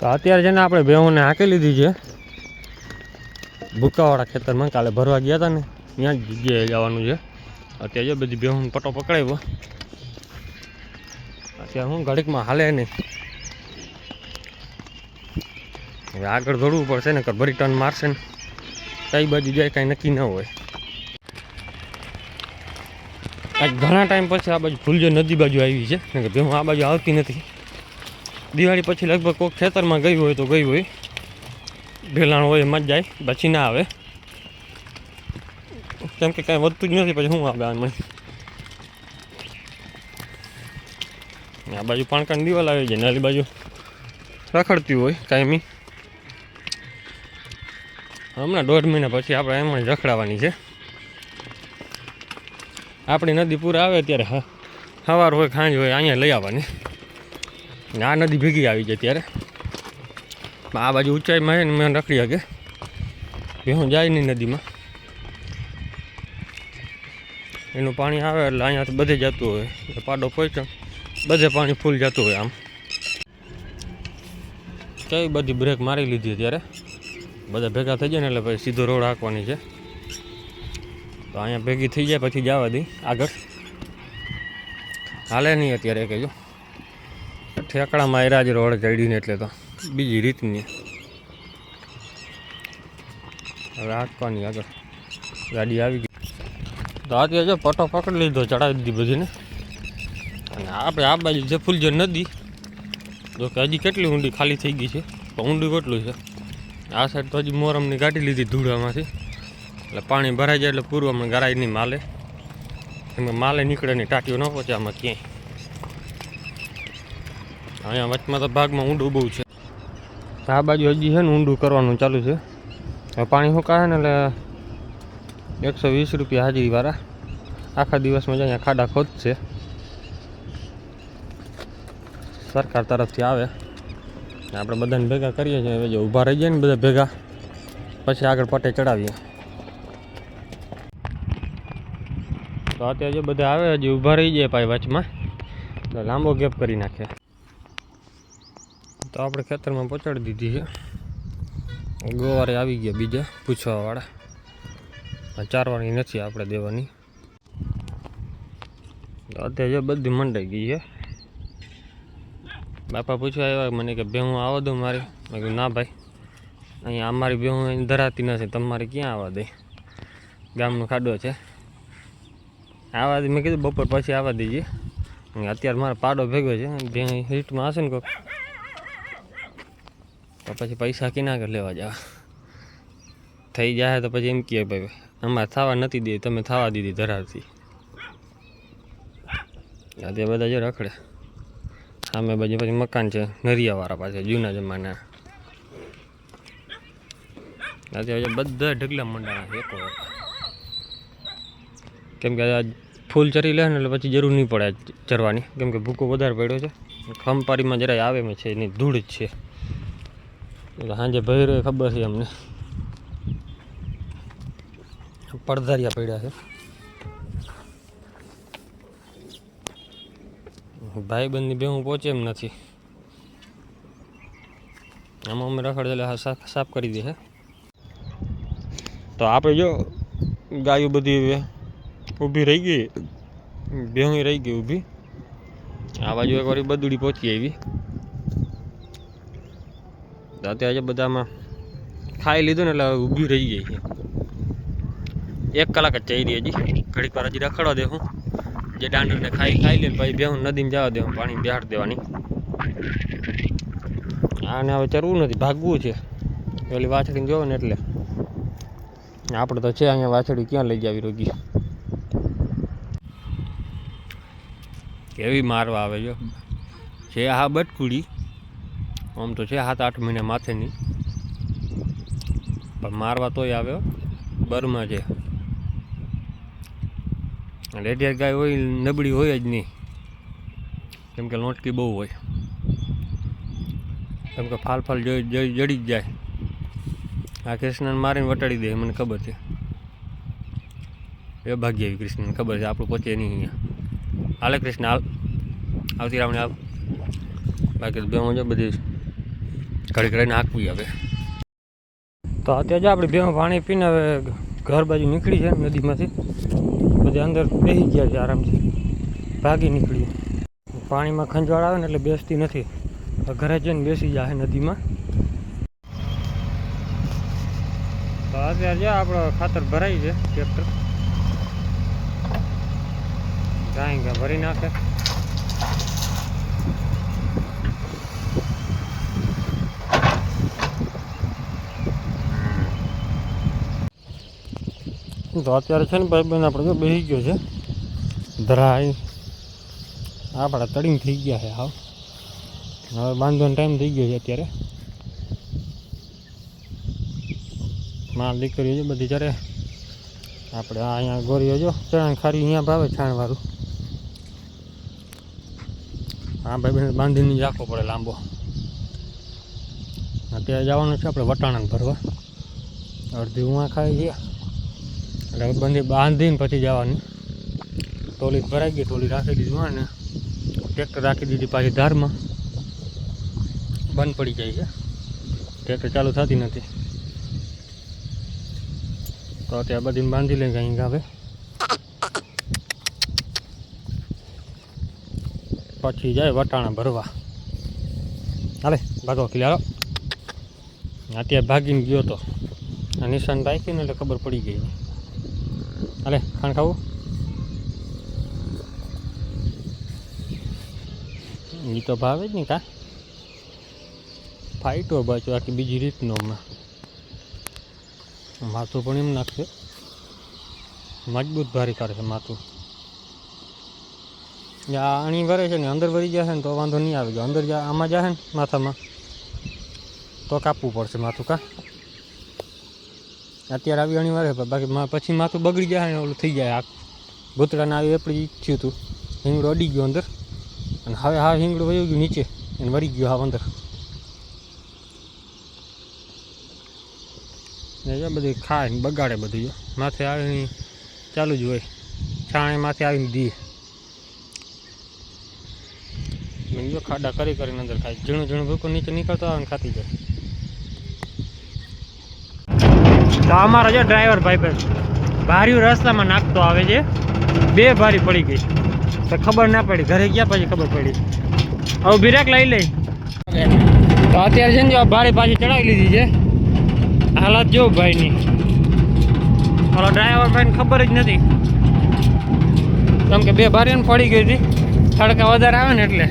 તો અત્યારે છે ને આપણે બેહોને હાંકી લીધી છે. ભૂકાવાળા ખેતરમાં કાલે ભરવા ગયા હતા ને, ત્યાં જ જગ્યાએ જવાનું છે. અત્યારે જો બધી બેહું પટો પકડાવ્યો. અત્યારે હું ઘડીકમાં હાલે નહીં. હવે આગળ દોડવું પડશે ને ભરી ટર્ન મારશે ને, કઈ બાજુ જાય, કાંઈ નક્કી ન હોય. આજ ઘણા ટાઈમ પછી આ બાજુ ફૂલજો નદી બાજુ આવી છે કે ભેહું આ બાજુ આવતી નથી. દિવાળી પછી લગભગ કોઈક ખેતરમાં ગયું હોય તો ગયું હોય. ભેલાણ હોય એમાં જ જાય, પછી ના આવે. કેમ કે કાંઈ વધતું જ નથી, પછી શું આવે આમાં? આ બાજુ પાણકાની દિવાલ આવી જાય નાલી બાજુ રખડતી હોય કાયમી. હમણાં દોઢ મહિના પછી આપણે એમાં જ રખડાવાની છે. આપણી નદી પૂરા આવે ત્યારે સવાર હોય, ખાંજ હોય, અહીંયા લઈ આવવાની. આ નદી ભેગી આવી જાય ત્યારે આ બાજુ ઊંચાઈમાં છે ને મેં રખડી શકે ભેહું જાય નહીં નદીમાં. એનું પાણી આવે એટલે અહીંયાથી બધે જતું હોય. પાડો પહોંચે બધે પાણી ફૂલ જતું હોય આમ. કઈ બધી બ્રેક મારી લીધી ત્યારે બધા ભેગા થઈ જાય ને એટલે પછી સીધો રોડ હાંકવાની છે. તો અહીંયા ભેગી થઈ જાય, પછી જવા દઈ આગળ. હાલે નહીં અત્યારે કહેજો ઠેકડામાં એરા જ રોડ ચડીને એટલે તો. બીજી રીતની. હવે હાંકવાની આગળ. ગાડી આવી ગઈ. તો આજે જો પટો પકડી લીધો, ચડાવી દીધી બધીને. અને આપણે આ બાજુ જે ફૂલજો નદી, જો કે હજી કેટલી ઊંડી ખાલી થઈ ગઈ છે તો ઊંડી કેટલું છે. આ સાઈડ તો હજી મોરમની કાઢી લીધી ધૂળામાંથી. એટલે પાણી ભરાઈ જાય એટલે પૂર્વમાં ગરાય નહીં માલે. એમાં માલે નીકળે નહીં ટાટીઓ ન પહોંચે આમાં ક્યાંય. અહીંયા વચમાં તો ભાગમાં ઊંડું બહુ છે. આ બાજુ હજી છે ને ઊંડું કરવાનું ચાલુ છે. હવે પાણી સુકાય ને એટલે એકસો વીસ રૂપિયા હાજરીવાળા આખા દિવસમાં જ અહીંયા ખાડા ખોદશે સરકાર તરફથી આવે. આપણે બધાને ભેગા કરીએ છીએ. હવે જે ઊભા રહી જાય ને બધા ભેગા, પછી આગળ પટે ચડાવીએ. તો અત્યારે જો બધા આવે હજી ઊભા રહી જાય પાય વચમાં. લાંબો ગેપ કરી નાખે. તો આપણે ખેતરમાં પહોંચાડી દીધી છે. ગોવારે આવી ગયા બીજા પૂછવાવાળા. ચારવાની નથી આપણે દેવાની. અત્યારે જો બધી મંડાઈ ગઈ છે. બાપા પૂછવા આવ્યા મને કે ભેહું આવવા દઉં મારી. મેં કહ્યું ના ભાઈ, અહીંયા અમારી ભેહું ધરાતી નથી, તમારે ક્યાં આવવા દે? ગામનો ખાડો છે. આવવા દે, મેં કીધું, બપોર પછી આવવા દઈએ અત્યારે મારો પાડો ભેગો છે ભેં હિટમાં હશે ને કોઈક તો પછી પૈસા કિના આગળ લેવા જાવ. થઈ જાય તો પછી એમ કહે ભાઈ, અમારે થવા નથી દે તમે થવા દીધી ધરાવતી તે બધા જો રખડે. સામે બાજુ પછી મકાન છે, નરિયાવાળા પાસે, જૂના જમાના. આજે બધા ઢગલા મંડાણા એક. કેમ કે ફૂલ ચરી લે ને એટલે પછી જરૂર નહીં પડે ચરવાની. કેમ કે ભૂકો વધારે પડ્યો છે. ખંપારીમાં જરાય આવે છે, એની ધૂળ જ છે. એટલે સાંજે ભૈરો ખબર છે અમને. પડધારિયા પડ્યા છે. ભાઈબંધની બે હું પહોંચે એમ નથી. આમાં અમે રખડ સાફ સાફ કરી દે છે તો આપણે જો ગાયો બધી ઊભી રહી ગઈ. ભેહું રહી ગઈ ઊભી. આ બાજુ એક વાર બદુડી પહોંચી આવી. તો આજે બધામાં ખાઈ લીધું ને એટલે ઊભી રહી ગઈ એક કલાક જ ચાલી હજી. ઘડીક વાર હજી રખડવા દે હું. જે દાંડરને ખાઈ ખાઈ લે ને પછી બેહું નદીમાં જવા દેવું પાણી બેહાડ દેવાની. આને હવે ચરવું નથી, ભાગવું છે. પેલી વાછડી જોવે ને એટલે. આપણે તો છે અહીંયા વાછડી ક્યાં લઈ જાવી રોગી કેવી મારવા આવે જો છે હા બટકુડી. આમ તો છે સાત, આઠ મહિના માથેની. પણ મારવા તોય આવ્યો. બરમાં છે. રેડિયર ગાય હોય, નબળી હોય જ નહીં. કેમ કે લોટકી બહુ હોય. કેમ કે ફાલ ફાલ જઈ જડી જ જાય. આ કૃષ્ણને મારીને વટાડી દે, મને ખબર છે. એ ભાગ્ય આવી કૃષ્ણને ખબર છે, આપણું પહોંચે નહીં અહીંયા. હાલે કૃષ્ણ, હાલ. આવતી રાવણે આવ. બાકી બે મજા બધી ઘડી ઘડી નાખવી હવે. તો અત્યારે જો આપણે બેમાં પાણી પીને હવે ઘર બાજુ નીકળી છે નદીમાંથી. બધી અંદર બેસી ગયા છે આરામથી. ભાગી નીકળી પાણીમાં ખંજવાળ આવે ને એટલે બેસતી નથી. ઘરે જઈને બેસી જાય નદીમાં. તો અત્યારે જો આપણો ખાતર ભરાય છે, ટ્રેક્ટર. ગાય ભરી નાખે. તો અત્યારે છે ને ભાઈ બેન આપણે જો બેસી ગયો છે. ધરાય. આપણા તડીને થઈ ગયા છે હાવ. હવે બાંધવાનો ટાઈમ થઈ ગયો છે અત્યારે. માલ દીકરીઓ છે બધી જ્યારે આપણે અહીંયા ગોરીઓ જો ચણા ખારી અહીંયા ભાવે છાણવાળું. હા ભાઈ બેન, બાંધીને જ રાખવો પડે લાંબો. અત્યારે જવાનું છે આપણે વટાણા ભરવા. અડધી ઉમા ખાઈ ગયા. એટલે બંધી બાંધીને પછી જવાની. ટોલી ભરાઈ ગઈ, ટોલી રાખી દીધી હોય ને, ટ્રેક્ટર રાખી દીધી પાછી ધારમાં. બંધ પડી જાય છે. ટ્રેક્ટર ચાલુ થતી નથી. તો ત્યાં બધી બાંધી લઈ કંઈક ગાવે. પછી જાય વટાણા ભરવા. હાલે, ભાગો કિલ્લારો અત્યારે ભાગીને ગયો તો. નિશાન રાખીને એટલે ખબર પડી ગઈ. હાલે ખાણ ખાવું? એ તો ભાવે જ ને કા? ફાઈટો બાજુ આખી બીજી રીતનો હમણાં. માથું પણ એમ નાખશે. મજબૂત ભારી કાઢે માથું. આ અણી ભરે છે ને, અંદર ભરી જશે ને તો વાંધો નહીં આવે. જો અંદર આમાં જશે ને માથામાં, તો કાપવું પડશે માથું કા? અત્યારે આવી અણી વારે બાકી પછી માથું બગડી જાય ને ઓલું થઈ જાય. આ ભૂતળાને આવી એપડી ઈચ્છ્યું હતું હિંગડો અડી ગયો અંદર. અને હવે હા હિંગડો વયું ગયું નીચે અને વળી ગયો હા અંદર. એ બધી ખાય બગાડે બધું માથે આવીને ચાલુ જ હોય. છાણે માથે આવીને દીએ ખાડા કરી કરીને અંદર ખાય. ઝીણું ઝીણું ભૂકું નીચે નીકળતો આવે ને ખાતી જાય. તો અમારો જો ડ્રાઈવર ભાઈ ભાઈ ભાર્યું રસ્તામાં નાખતો આવે છે. બે ભારી પડી ગઈ. તો ખબર ના પડી. ઘરે ગયા પછી ખબર પડી. હવે બિરાક લઈ લઈ. તો અત્યારે છે ને જો બારી પાછી ચડાવી લીધી છે. હાલત જો ભાઈની. હાલો ડ્રાઈવર ભાઈને ખબર જ નથી. કેમ કે બે બારીઓને પડી ગઈ હતી. તડકા વધારે આવે ને એટલે.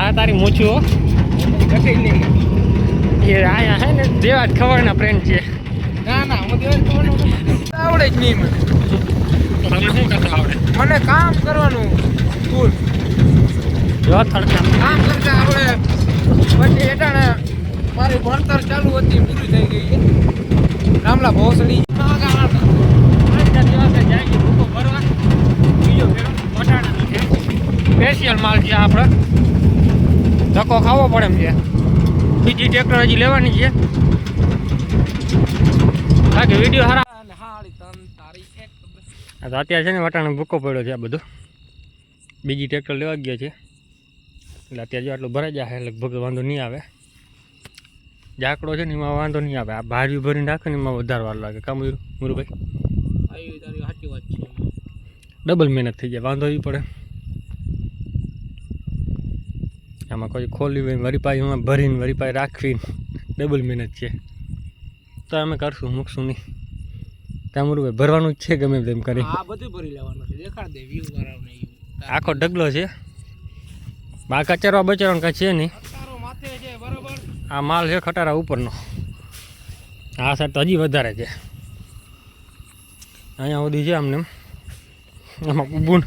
આ તારી મૂછું હો. એ આયા હે ને દેવા જ ખબરના ફ્રેન્ડ છે. ના ના હું ખબર આવડે જ નહીં મને. શું કરતા આવડે? મને કામ કરવાનું ફૂલ જો તડકા. કામ કરતા આવડે. પછી એટાણે મારી ભણતર ચાલુ હતી પૂરી થઈ ગઈ રામલા ભોસડી. સ્પેશિયલ માલ છે આપણે. ધક્કો ખાવો પડે એમ છે. બીજી ટેકનોલોજી હજી લેવાની છે. બાકી વીડિયો તો અત્યારે છે ને વટાણે ભૂકો પડ્યો છે આ બધો. બીજી ટ્રેક્ટર લેવા ગયા છે. એટલે અત્યારે જો આટલું ભરાઈ જાય લગભગ વાંધો નહીં આવે. જાકડો છે ને એમાં વાંધો નહીં આવે. આ ભારી ભરીને રાખે ને એમાં વધારે વાર લાગે. કામ મુરુભાઈ? આવી તારી સાચી વાત છે. ડબલ મહેનત થઈ જાય વાંધો એ પડે. આમાં કોઈ ખોલી હોય વરી પાછી એમાં ભરીને વરી પાછી રાખવી. ડબલ મહેનત છે. તો અમે કરશું મૂકશું નહીં. ત્યાં ભાઈ ભરવાનું જ છે ગમે તેમ કરી. આ બધું ભરી લેવાનું છે. દેખાડ દે વ્યૂ કરાવને આખો ઢગલો છે. બા કચરો બચરો કાંઈ છે નહીં. તારો માથે છે બરોબર. આ માલ છે ખટારા ઉપરનો. આ સાઈડ તો હજી વધારે છે. અહીંયા સુધી છે આમને એમ. આમાં ઊભું ને.